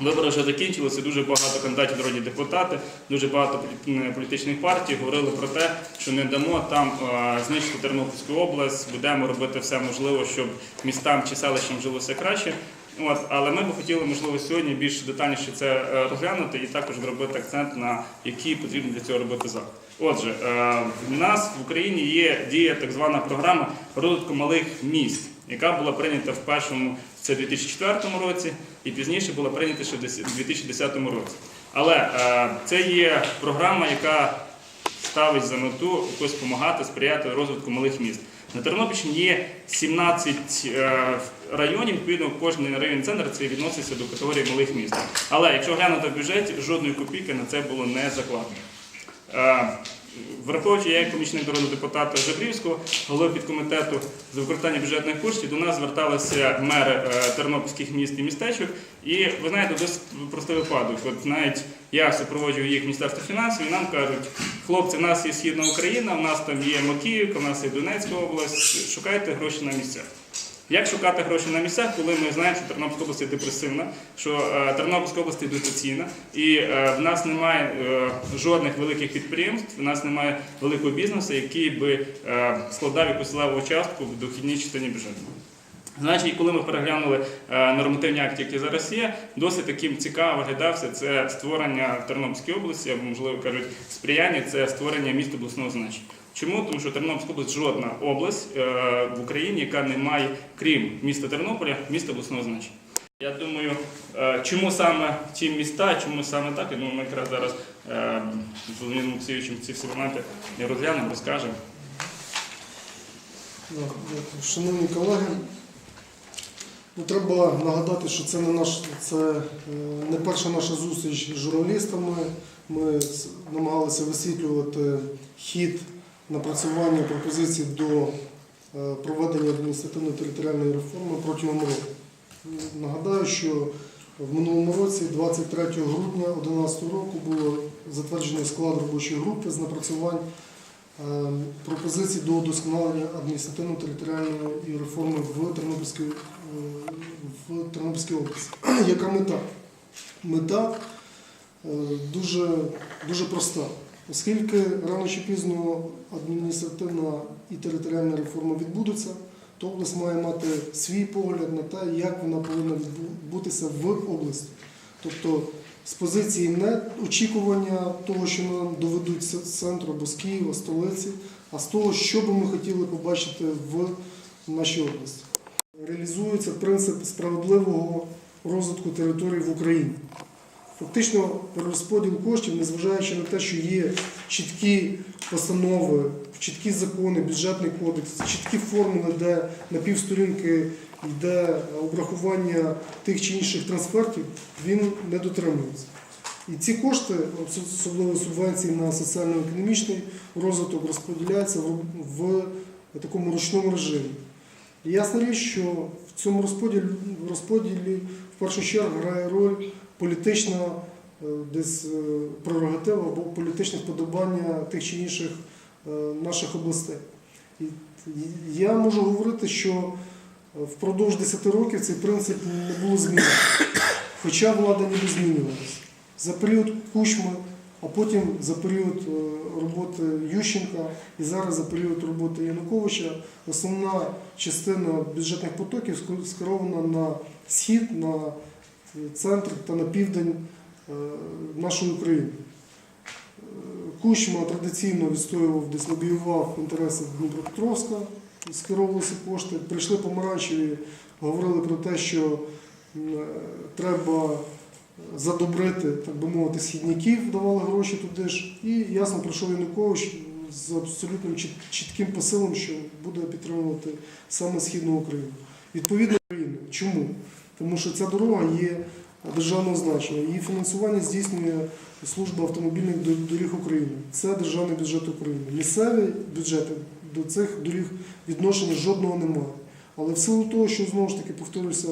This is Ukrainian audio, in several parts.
Вибори вже закінчилися, дуже багато кандидатів народні депутати, дуже багато політичних партій говорили про те, що не дамо там знищити Тернопільську область, будемо робити все можливе, щоб містам чи селищам жилося краще. От, але ми б хотіли, можливо, сьогодні більш детальніше це е, розглянути і також зробити акцент на які потрібно для цього робити заходи. Отже, е, в нас в Україні є діє так звана програма розвитку малих міст, яка була прийнята в першому це в 2004 році, і пізніше була прийнята ще в 2010 році. Але е, це є програма, яка ставить за мету якось допомагати, сприяти розвитку малих міст. На Тернопільщині є 17 е, районів, відповідно, кожен районний центр це відноситься до категорії малих міст. Але якщо глянути в бюджеті, жодної копійки на це було не закладено. Враховуючи, я як помічник народного депутата Жабрівського, голови підкомітету з використання бюджетних коштів, до нас зверталися мери е, тернопільських міст і містечок. І ви знаєте, досить простий випадок. От навіть я супроводжую їх Міністерство фінансів, і нам кажуть, хлопці, в нас є Східна Україна, в нас там є Макіївка, в нас є Донецька область, шукайте гроші на місцях. Як шукати гроші на місцях, коли ми знаємо, що Тернопільська область є депресивна, що е, Тернопільська область є дотаційна, і е, в нас немає е, жодних великих підприємств, в нас немає великого бізнесу, який би складав якусь леву частку в дохідній частині бюджету. Значить, коли ми переглянули нормативні акти, які зараз є, досить таким цікаво виглядався це створення в Тернопільській області, або можливо кажуть, сприяння це створення міста обласного значення. Чому? Тому що Тернопільська область жодна область е, в Україні, яка не має, крім міста Тернополя, міста обласного значення. Я думаю, е, чому саме ті міста, чому саме так, я думаю, ми якраз зараз е, з Володимиром Олексійовичем ці всі моменти розглянемо, розкажемо. Шановні колеги, ну, треба нагадати, що це не наш, це не перша наша зустріч з журналістами. Ми намагалися висвітлювати хід напрацювання пропозицій до е, проведення адміністративно-територіальної реформи протягом року. Нагадаю, що в минулому році, 23 грудня 2011 року, було затверджений склад робочої групи з напрацювань е, пропозицій до удосконалення адміністративно-територіальної реформи в Тернопільській, е, в Тернопільській області. Яка мета? Мета дуже, дуже проста. Оскільки рано чи пізно адміністративна і територіальна реформа відбудеться, то область має мати свій погляд на те, як вона повинна відбутися в області. Тобто з позиції не очікування того, що нам доведуть з центру або з Києва, столиці, а з того, що би ми хотіли побачити в нашій області. Реалізується принцип справедливого розвитку територій в Україні. Фактично перерозподіл коштів, незважаючи на те, що є чіткі постанови, чіткі закони, бюджетний кодекс, чіткі формули, де на півсторінки йде обрахування тих чи інших трансфертів, він не дотримується. І ці кошти, особливо субвенції на соціально-економічний розвиток, розподіляються в, такому ручному режимі. І ясна річ, що в цьому розподілі, розподілі в першу чергу грає роль політична е, десь е, прерогатива або політичне вподобання тих чи інших е, наших областей. І я можу говорити, що впродовж 10 років цей принцип не було змінено. Хоча влада ніби змінювалася. За період Кучми, а потім за період роботи Ющенка і зараз за період роботи Януковича основна частина бюджетних потоків ск- скерована на схід, на центр та на південь е, нашої України. Е, Кучма традиційно відстоював, десь лобіював інтереси Дніпропетровська, скеровувалися кошти. Прийшли помаранчеві, говорили про те, що е, треба задобрити, так би мовити, східняків, давали гроші туди ж. І ясно прийшов Янукович з абсолютним чітким посилом, що буде підтримувати саме Східну Україну. Відповідно України. Чому? Тому що ця дорога є державного значення. Її фінансування здійснює служба автомобільних доріг України. Це державний бюджет України. Місцеві бюджети до цих доріг відношення жодного немає. Але в силу того, що знову ж таки повторюся,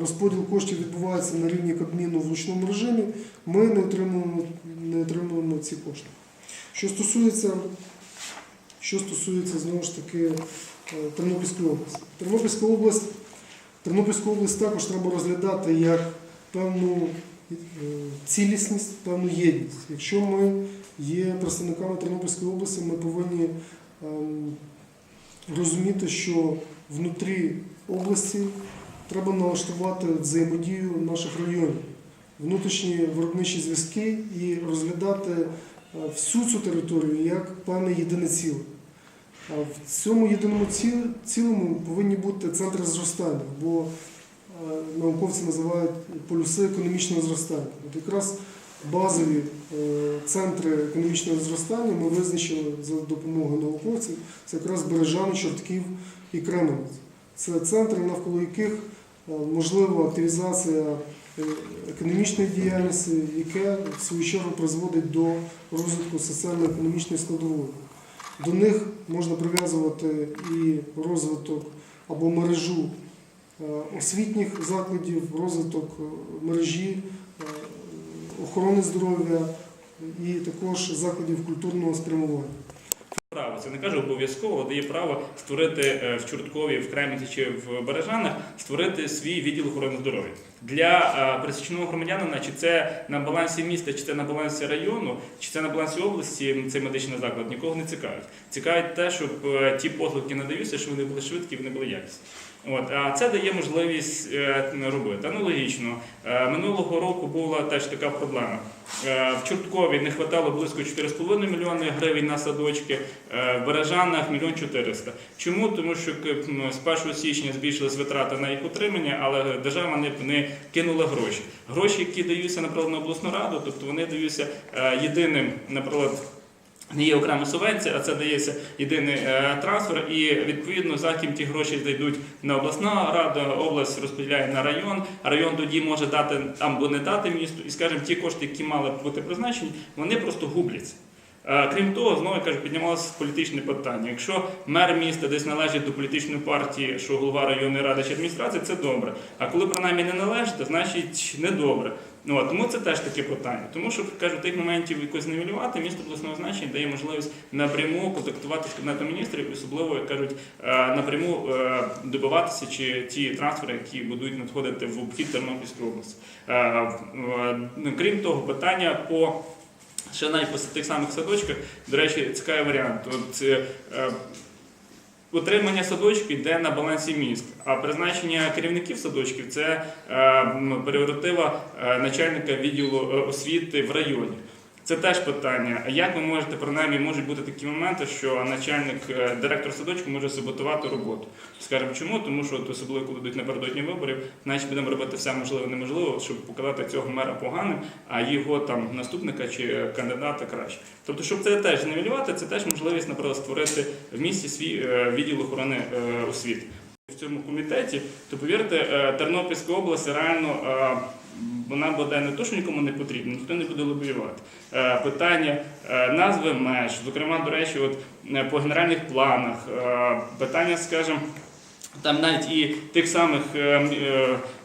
розподіл коштів відбувається на рівні Кабміну в ручному режимі, ми не отримуємо, не отримуємо ці кошти. Що стосується, що стосується знову ж таки е, Тернопільської області. Тернопільська область, Тернопільську область також треба розглядати як певну е, цілісність, певну єдність. Якщо ми є представниками Тернопільської області, ми повинні ем, розуміти, що внутрі області треба налаштувати взаємодію наших районів, внутрішні виробничі зв'язки і розглядати е, всю цю територію як певне єдине ціле. А в цьому єдиному цілому повинні бути центри зростання, бо е, науковці називають полюси економічного зростання. От якраз базові е, центри економічного зростання ми визначили за допомогою науковців. Це якраз Бережани, Чортків і Кременець. Це центри, навколо яких е, можлива активізація економічної діяльності, яке в свою чергу призводить до розвитку соціально-економічної складової. До них можна прив'язувати і розвиток або мережу е, освітніх закладів, розвиток е, мережі е, охорони здоров'я і також закладів культурного спрямування. Право, це не кажу обов'язково, дає право створити е, в Чорткові, в Кремінці чи в Бережанах створити свій відділ охорони здоров'я для е, пересічного громадянина, чи це на балансі міста, чи це на балансі району, чи це на балансі області. Цей медичний заклад нікого не цікавить. Цікавить те, щоб е, ті послуги, надаються, щоб вони були швидкі, вони були якісні. От, а це дає можливість е, робити. Аналогічно, е, минулого року була теж така проблема. Е, В Чорткові не вистачало близько 4,5 мільйони гривень на садочки, в Бережанах 1 мільйон 400. Чому? Тому що з 1 січня збільшились витрати на їх утримання, але держава не, не кинула гроші. Гроші, які даються, наприклад, на обласну раду, тобто вони даються єдиним, наприклад. Не є окрема субвенція, а це дається єдиний е, трансфер, і відповідно затім ті гроші зайдуть на обласна рада, область розподіляє на район. Район тоді може дати або не дати місту, і скажімо, ті кошти, які мали бути призначені, вони просто губляться. Е, Крім того, знову я кажу, піднімалося політичне питання. Якщо мер міста десь належить до політичної партії, що голова районної ради чи адміністрації, це добре. А коли принаймні не належить, значить не добре. Ну, от, тому це теж таке питання. Тому що кажу, тих моментів якось нівелювати, місто обласного значення дає можливість напряму контактувати з кабінетом міністрів, особливо як кажуть, е, напряму е, добиватися, чи ті трансфери, які будуть надходити в обхід Тернопільської області. Е, Крім того, питання по ще навіть по тих самих садочках, до речі, цікавий варіант. От, Утримання садочку йде на балансі міст, а призначення керівників садочків це е, прерогатива е, начальника відділу е, освіти в районі. Це теж питання. А як ви можете, принаймні, можуть бути такі моменти, що начальник, е, директор садочку може саботувати роботу? Скажемо, чому? Тому що от особливо коли йдуть напередодні виборів, значить будемо робити все можливе неможливо, щоб показати цього мера поганим, а його там наступника чи кандидата краще. Тобто, щоб це теж зневелювати, це теж можливість, наприклад, створити в місті свій е, відділ охорони е, освіти. В цьому комітеті, то повірте, Тернопільська область реально вона буде не то, що нікому не потрібна, ніхто не буде лобіювати. Е, Питання е, назви меж, зокрема, до речі, от е, по генеральних планах, питання, скажімо, там навіть і тих самих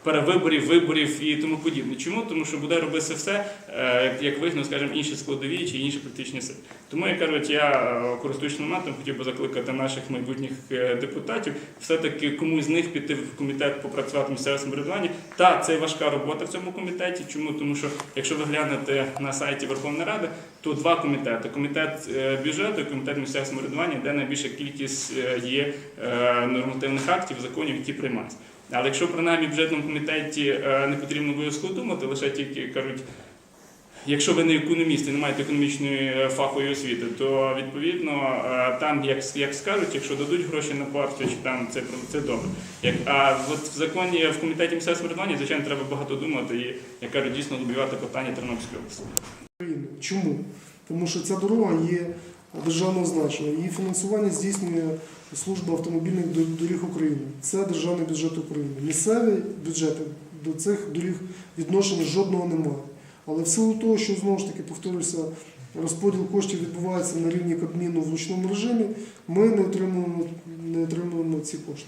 перевиборів, виборів і тому подібне. Чому? Тому що буде робитися все, е, як, вигідно, скажімо, інші складові чи інші політичні сили. Тому я кажу, от я е, користуючись моментом, хотів би закликати наших майбутніх е, депутатів, все-таки комусь з них піти в комітет попрацювати місцеве самоврядування. Та це важка робота в цьому комітеті. Чому? Тому що якщо ви глянете на сайті Верховної Ради, то два комітети: комітет бюджету і комітет місцевого самоврядування, де найбільша кількість є нормативних актів, законів, які приймаються. Але якщо принаймні в бюджетному комітеті е, не потрібно обов'язково думати, лише тільки кажуть. Якщо ви не економіст і не маєте економічної е, фахової освіти, то відповідно е, там, як, як скажуть, якщо дадуть гроші на партію, чи там це це добре. Як а от в законі в комітеті місцевого самоврядування, звичайно, треба багато думати і як кажуть, дійсно лобіювати питання Тернопільської області. Чому? Тому що ця дорога є державного значення. Її фінансування здійснює служба автомобільних доріг України. Це державний бюджет України. Місцеві бюджети до цих доріг відношення жодного немає. Але в силу того, що знову ж таки повторюся, розподіл коштів відбувається на рівні Кабміну в ручному режимі, ми не отримуємо, не отримуємо ці кошти.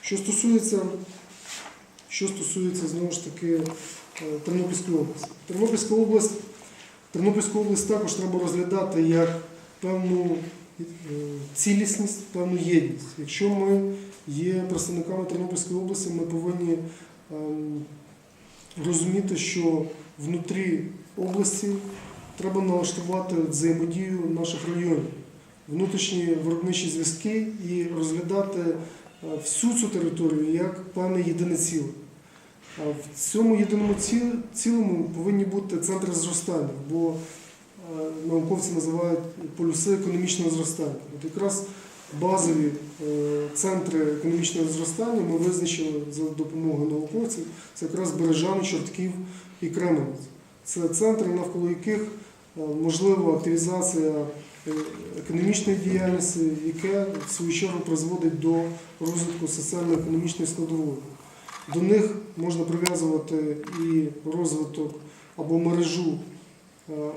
Що стосується, що стосується знову ж таки е, Тернопільської області. Тернопільська область Тернопільську область також треба розглядати як певну е, цілісність, певну єдність. Якщо ми є представниками Тернопільської області, ми повинні ем, розуміти, що внутрі області треба налаштувати взаємодію наших районів, внутрішні виробничі зв'язки і розглядати е, всю цю територію як певне єдине ціле. В цьому єдиному цілому повинні бути центри зростання, бо науковці називають полюси економічного зростання. От якраз базові е, центри економічного зростання ми визначили за допомогою науковців. Це якраз Бережани, Чортків і Кременець. Це центри, навколо яких е, можлива активізація е, економічної діяльності, яке в свою чергу призводить до розвитку соціально-економічної складової. До них можна прив'язувати і розвиток або мережу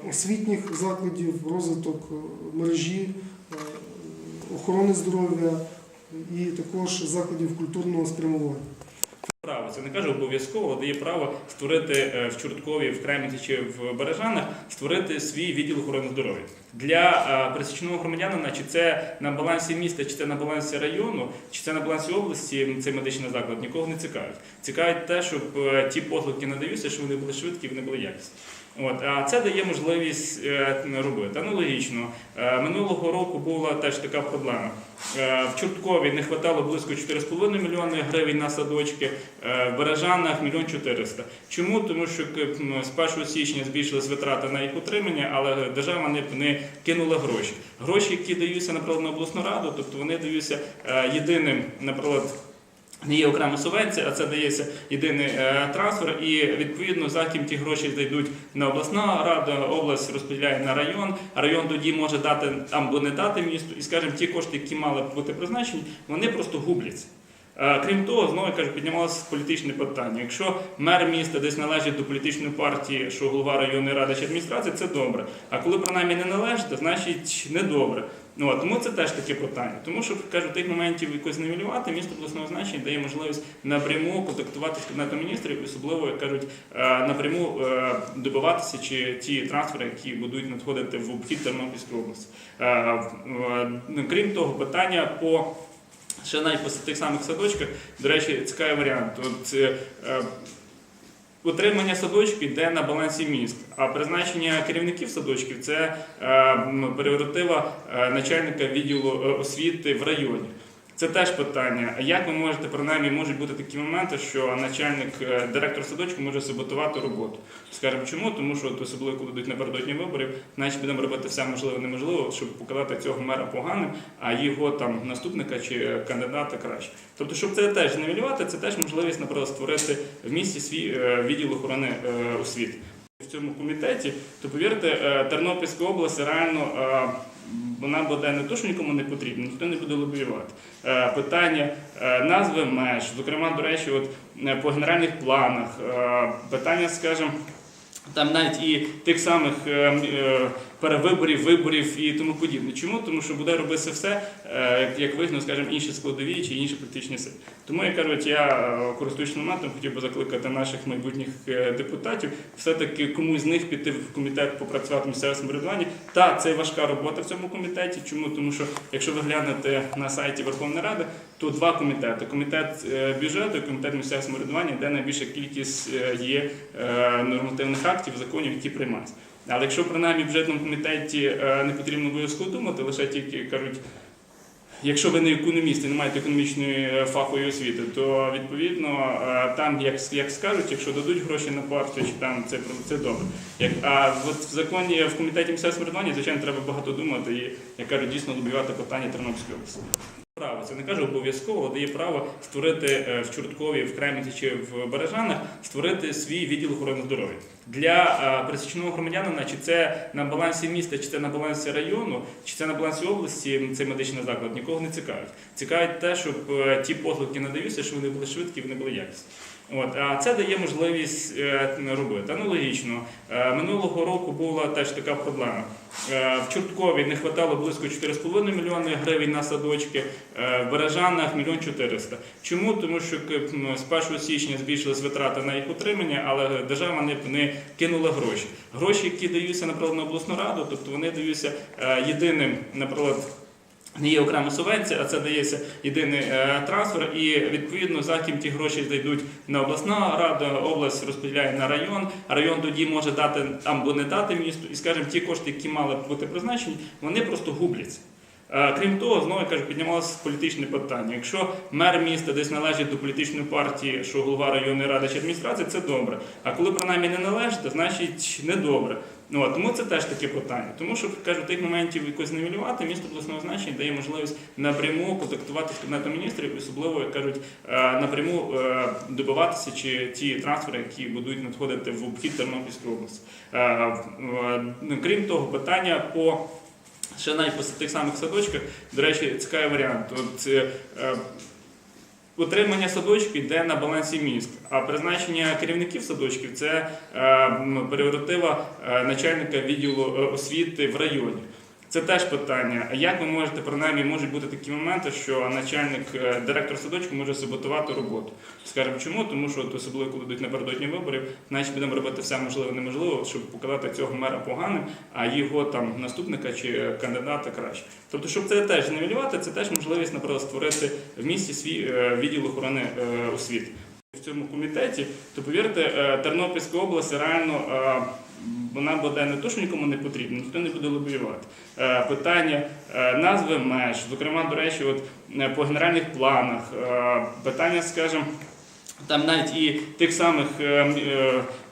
освітніх закладів, розвиток е, мережі е, охорони здоров'я і також закладів культурного спрямування. право. Це не кажу обов'язково, дає право створити е, в Чорткові, в Кремінці чи в Бережанах створити свій відділ охорони здоров'я для е, пересічного громадянина, чи це на балансі міста, чи це на балансі району, чи це на балансі області. Цей медичний заклад нікого не цікавить. Цікавить те, щоб е, ті послуги, надаються, щоб вони були швидкі, вони були якісні. От, а це дає можливість е, робити. Аналогічно, е, минулого року була теж така проблема. Е, В Чорткові не вистачало близько 4,5 мільйони гривень на садочки, в Бережанах мільйон 400. Чому? Тому що з 1 січня збільшились витрати на їх утримання, але держава не, не кинула гроші. Гроші, які даються, наприклад, на обласну раду, тобто вони даються єдиним, наприклад. Не є окрема субвенція, а це дається єдиний е, трансфер, і відповідно затім ті гроші зайдуть на обласна рада, область розподіляє на район. Район тоді може дати або не дати місту, і скажімо, ті кошти, які мали бути призначені, вони просто губляться. Е, Крім того, знову кажу, піднімалося політичне питання. Якщо мер міста десь належить до політичної партії, що голова районної ради чи адміністрації, це добре. А коли принаймні не належите, значить не добре. Ну, от, тому це теж таке питання. Тому що кажу, тих моментів якось зневелювати, місто обласного значення дає можливість напряму контактувати з кабінетом міністрів, особливо як кажуть, е, напряму е, добиватися, чи ті трансфери, які будуть надходити в обхід Тернопільської області. Е, Крім того, питання по ще навіть по тих самих садочках, до речі, цікавий варіант. От, Утримання садочків йде на балансі міст, а призначення керівників садочків це е, прерогатива е, начальника відділу е, освіти в районі. Це теж питання. Як ви можете, принаймні, можуть бути такі моменти, що начальник, е, директор садочку може саботувати роботу? Скажемо чому? Тому що особливо коли йдуть напередодні виборів, значить будемо робити все можливе неможливе, щоб показати цього мера поганим, а його там наступника чи кандидата краще. Тобто, щоб це теж зневелювати, це теж можливість, наприклад, створити в місті свій е, відділ охорони е, освіти. В цьому комітеті, то повірте, Тернопільська область реально вона буде не то, що нікому не потрібна, ніхто не буде лобіювати. Е, Питання е, назви меж, зокрема, до речі, от е, по генеральних планах, питання, скажімо, там навіть і тих самих е, е, перевиборів, виборів і тому подібне. Чому? Тому що буде робитися все, е, як- вигідно, скажімо, інші складові чи інші політичні сили. Тому я кажу, я е, користуючись моментом, хотів би закликати наших майбутніх е, депутатів все-таки комусь з них піти в комітет попрацювати в місцевому самоврядуванні. Та це важка робота в цьому комітеті. Чому? Тому що якщо ви глянете на сайті Верховної Ради, то два комітети: комітет бюджету і комітет місцевого самоврядування, де найбільша кількість є нормативних актів, законів, які приймаються. Але якщо принаймні в бюджетному комітеті е, не потрібно обов'язково думати, лише тільки кажуть. Якщо ви не економіст і не маєте економічної е, фахової освіти, то відповідно е, там, як, як скажуть, якщо дадуть гроші на партію, чи там це це добре. Як а от в законі в комітеті місцевого самоврядування, звичайно, треба багато думати і як кажуть, дійсно лобіювати питання Тернопільської області. Право, це не кажу обов'язково, дає право створити е, в Чорткові, в Кремниці чи в Бережанах створити свій відділ охорони здоров'я для е, пересічного громадянина, чи це на балансі міста, чи це на балансі району, чи це на балансі області. Цей медичний заклад нікого не цікавить. Цікавить те, щоб е, ті послуги, надаються, щоб вони були швидкі, вони були якісні. От, а це дає можливість е, робити. Аналогічно, е, минулого року була теж така проблема. Е, В Чорткові не вистачало близько 4,5 мільйони гривень на садочки, в Бережанах мільйон 400. Чому? Тому що з 1 січня збільшились витрати на їх утримання, але держава не, не кинула гроші. Гроші, які даються, наприклад, на обласну раду, тобто вони даються єдиним, наприклад. Не є окрема субвенція, а це дається єдиний е, трансфер, і відповідно затім ті гроші зайдуть на обласна рада, область розподіляє на район. Район тоді може дати або не дати місту, і скажімо, ті кошти, які мали бути призначені, вони просто губляться. Е, Крім того, знову я кажу, піднімалося політичне питання. Якщо мер міста десь належить до політичної партії, що голова районної ради чи адміністрації, це добре. А коли принаймні не належить, значить не добре. Ну, от, тому це теж таке питання. Тому що кажу, тих моментів якось нивелювати, місто обласного значення дає можливість напряму контактувати з кабінетом міністрів, особливо як кажуть, е, напряму е, добиватися, чи ті трансфери, які будуть надходити в обхід Тернопільської області. Е, Крім того, питання по ще навіть по тих самих садочках, до речі, цікавий варіант. От, Утримання садочку йде на балансі міст, а призначення керівників садочків це е, прерогатива е, начальника відділу е, освіти в районі. Це теж питання. А як ви можете, принаймні, можуть бути такі моменти, що начальник, е, директор садочку може саботувати роботу? Скажемо чому? Тому що от особливо коли йдуть напередодні виборів, значить будемо робити все можливе неможливо, щоб показати цього мера поганим, а його там наступника чи кандидата краще. Тобто, щоб це теж нівелювати, це теж можливість, наприклад, створити в місті свій е, відділ охорони е, освіти. В цьому комітеті, то повірте, е, Тернопільська область реально е, вона буде не то, що нікому не потрібна, ніхто не буде лобіювати. Е, Питання назви меж, зокрема, до речі, от по генеральних планах, питання, скажімо, там навіть і тих самих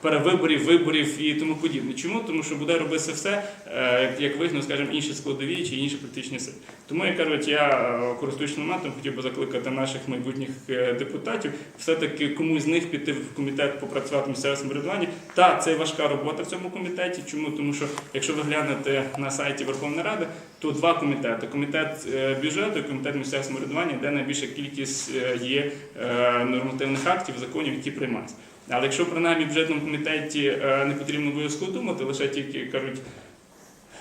перевиборів, виборів і тому подібне. Чому? Тому що буде робитися все, е, як- вигнув, скажімо, інші складові чи інші політичні сили. Тому я кажуть, я е, користуючись моментом, хотів би закликати наших майбутніх е, депутатів, все-таки комусь з них піти в комітет попрацювати в місцевому самоврядуванні. Та це важка робота в цьому комітеті. Чому? Тому що якщо ви глянете на сайті Верховної Ради, то два комітети: комітет бюджету і комітет місцевого самоврядування, де найбільша кількість є нормативних актів, законів, які приймаються. Але якщо принаймні в бюджетному комітеті е, не потрібно обов'язково думати, лише тільки кажуть.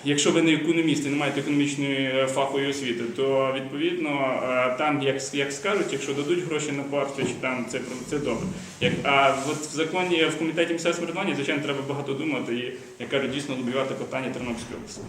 Якщо ви не економіст і не маєте економічної е, фахової освіти, то відповідно е, там, як, як скажуть, якщо дадуть гроші на партію, чи там це це добре. Як а от в законі в комітеті місцевого самоврядування, звичайно, треба багато думати і як кажуть, дійсно лобіювати питання Тернопільської області.